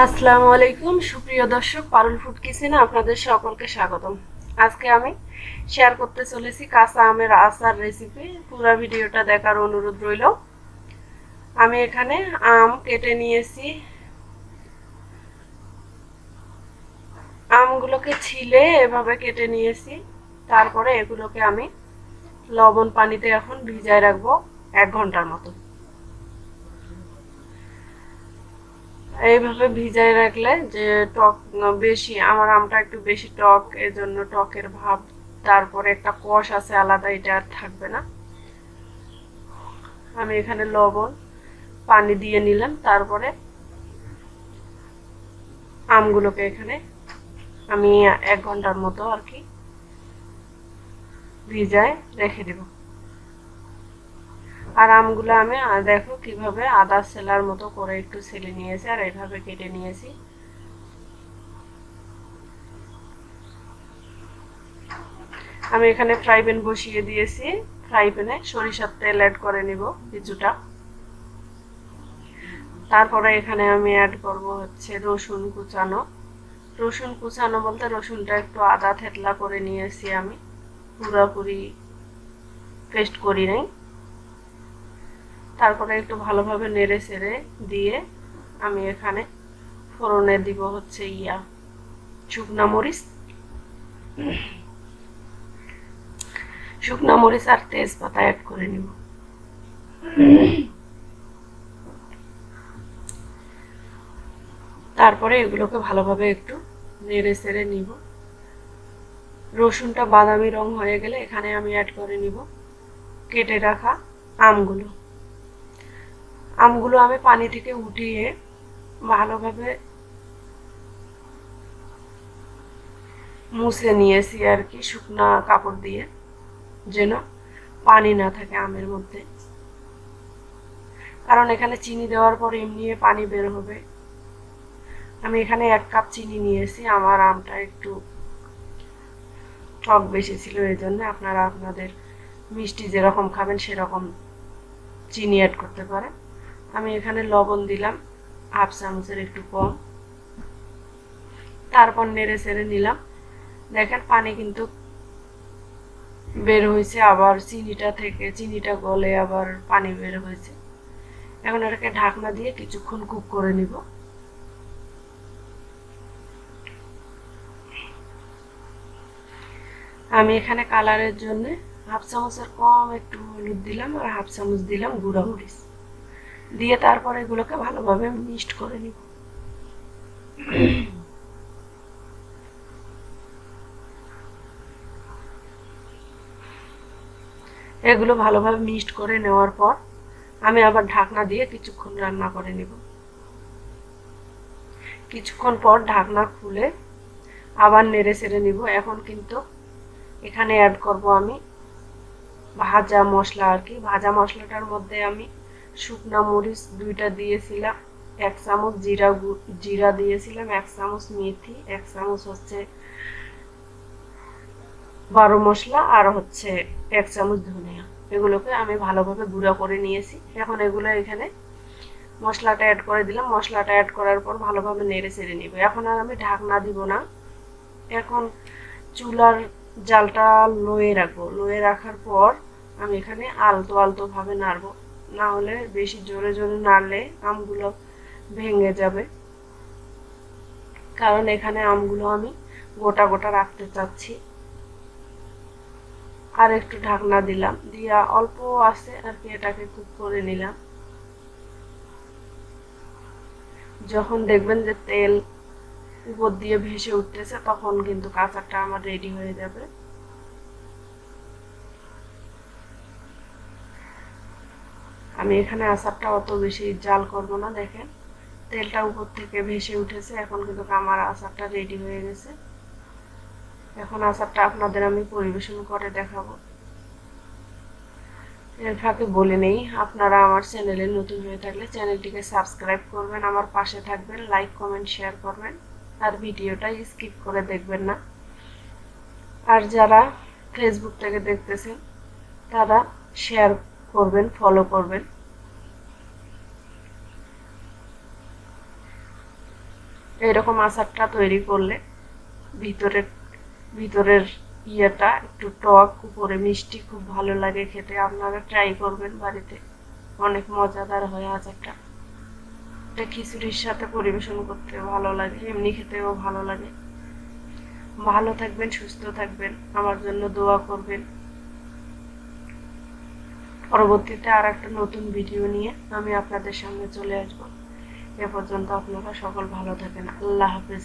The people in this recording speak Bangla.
আসসালামু আলাইকুম, সুপ্রিয় দর্শক, পারুল ফুড কিচেনে আপনাদের সকলকে স্বাগতম। আজকে আমি শেয়ার করতে চলেছি কাঁচা আমের আচার রেসিপি পুরো ভিডিওটা দেখার অনুরোধ রইল। আমি এখানে আম কেটে নিয়েছি। আমগুলোকে ছিলে এভাবে কেটে নিয়েছি। তারপরে এগুলোকে আমি লবণ পানিতে এখন ভিজায় রাখব এক ঘণ্টার মতো। এইভাবে ভিজায় রাখলে যে টক, বেশি, আমার আমটা একটু বেশি টক, এজন্য টকের ভাব, তারপরে একটা কষ আছে আলাদা, এটা আর থাকবে না। আমি এখানে লবণ, পানি দিয়ে নিলাম, তারপরে আমগুলোকে এখানে আমি এক ঘণ্টার মতো আর কি ভিজায় রেখে দেবো। আর আমগুলো আমি দেখো কীভাবে আদা সেলার মতো করে একটু ছেলে নিয়েছি আর এইভাবে কেটে নিয়েছি। আমি এখানে ফ্রাই প্যান বসিয়ে দিয়েছি। ফ্রাই প্যানে সরিষার তেল অ্যাড করে নিব কিছুটা। তারপরে এখানে আমি অ্যাড করব হচ্ছে রসুন কুচানো। রসুন কুচানো বলতে রসুনটা একটু আদা থেতলা করে নিয়েছি আমি। পুরোপুরি পেস্ট করি নাই। তারপরে একটু ভালোভাবে নেড়ে চেড়ে দিয়ে আমি এখানে ফোড়নে দিব হচ্ছে ইয়া শুকনা মরিচ। শুকনা মরিচ আর তেজপাতা অ্যাড করে নিব। তারপরে এগুলোকে ভালোভাবে একটু নেড়ে চেড়ে নিব। রসুনটা বাদামি রং হয়ে গেলে এখানে আমি অ্যাড করে নিব। কেটে রাখা আমগুলো। আমগুলো আমি পানি থেকে উঠিয়ে ভালোভাবে মুছে নিয়েছি আর কি, শুকনা কাপড় দিয়ে, যেন পানি না থাকে আমের মধ্যে। কারণ এখানে চিনি দেওয়ার পর এমনি পানি বের হবে। আমি এখানে এক কাপ চিনি নিয়েছি, আমার আমটা একটু টক বেশি ছিল, এই জন্য আপনারা আপনাদের মিষ্টি যেরকম খাবেন সেরকম চিনি অ্যাড করতে পারেন। আমি এখানে লবণ দিলাম, হাফ চামচের একটু কম। তারপর নেড়ে চেড়ে নিলাম। দেখেন পানি কিন্তু বের হয়েছে, আবার চিনিটা থেকে, চিনিটা গলে আবার পানি বের হয়েছে। এখন এটাকে ঢাকনা দিয়ে কিছুক্ষণ কুক করে নিব। আমি এখানে কালারের জন্য হাফ চামচের কম একটু হলুদ দিলাম আর হাফ চামচ দিলাম গুঁড়া মরিচ দিয়ে তারপরে এগুলোকে ভালোভাবে মিক্সড করে নিব। এগুলো ভালোভাবে মিক্সড করে নেওয়ার পর আমি আবার ঢাকনা দিয়ে কিছুক্ষণ রান্না করে নিব। কিছুক্ষণ পর ঢাকনা খুলে আবার নেড়ে চেড়ে নিব। এখন কিন্তু এখানে অ্যাড করব আমি ভাজা মশলা আর কি। ভাজা মশলাটার মধ্যে আমি শুকনা মরিচ দুইটা দিয়েছিলাম, এক চামচ জিরা জিরা দিয়েছিলাম, এক চামচ মেথি, এক চামচ হচ্ছে বারো মশলা আর হচ্ছে এক চামচ ধনিয়া। এগুলোকে আমি ভালোভাবে গুঁড়া করে নিয়েছি। এখন এগুলো এখানে মশলাটা অ্যাড করে দিলাম। মশলাটা অ্যাড করার পর ভালোভাবে নেড়ে চেড়ে নিব। এখন আর আমি ঢাকনা দিব না। এখন চুলার জালটা লয়ে রাখব। লয়ে রাখার পর আমি এখানে আলতো আলতো ভাবে নাড়বো। না হলে বেশি জোরে জোরে নাড়লে আমগুলো ভেঙে যাবে। কারণ এখানে আমগুলো আমি গোটা গোটা রাখতে চাচ্ছি। আর একটু ঢাকনা দিলাম। দিয়া অল্প আছে আর কি, এটাকে কুক করে নিলাম। যখন দেখবেন যে তেল উপর দিয়ে ভেসে উঠতেছে, তখন কিন্তু কাঁচাটা আমার রেডি হয়ে যাবে। আমি এখানে আচারটা অত বেশি জাল করব না, দেখেন। তেলটা উপর থেকে ভেসে উঠেছে, এখন কিন্তু আমার আচারটা রেডি হয়ে গেছে। এখন আচারটা আপনাদের আমি পরিবেশন করে দেখাবো। এর ফাঁকে বলে নেই, আপনারা আমার চ্যানেলে নতুন হয়ে থাকলে চ্যানেলটিকে সাবস্ক্রাইব করবেন, আমার পাশে থাকবেন লাইক কমেন্ট শেয়ার করবেন, আর ভিডিওটা স্কিপ করে দেখবেন না। আর যারা ফেসবুক থেকে দেখতেছেন, তারা শেয়ার করবেন ফলো করবেন। এরকম আচারটা তৈরি করলে ভিতরের ভিতরের ইয়েটা একটু টক, উপরে মিষ্টি, খুব ভালো লাগে খেতে। আপনারা ট্রাই করবেন বাড়িতে। অনেক মজাদার হয় আচারটা। এটা খিচুড়ির সাথে পরিবেশন করতে ভালো লাগে, এমনি খেতেও ভালো লাগে। ভালো থাকবেন, সুস্থ থাকবেন। আমার জন্য দোয়া করবেন। পরবর্তীতে আর একটা নতুন ভিডিও নিয়ে আমি আপনাদের সামনে চলে আসব। এ পর্যন্ত আপনারা সকল ভালো থাকেন। আল্লাহ হাফেজ।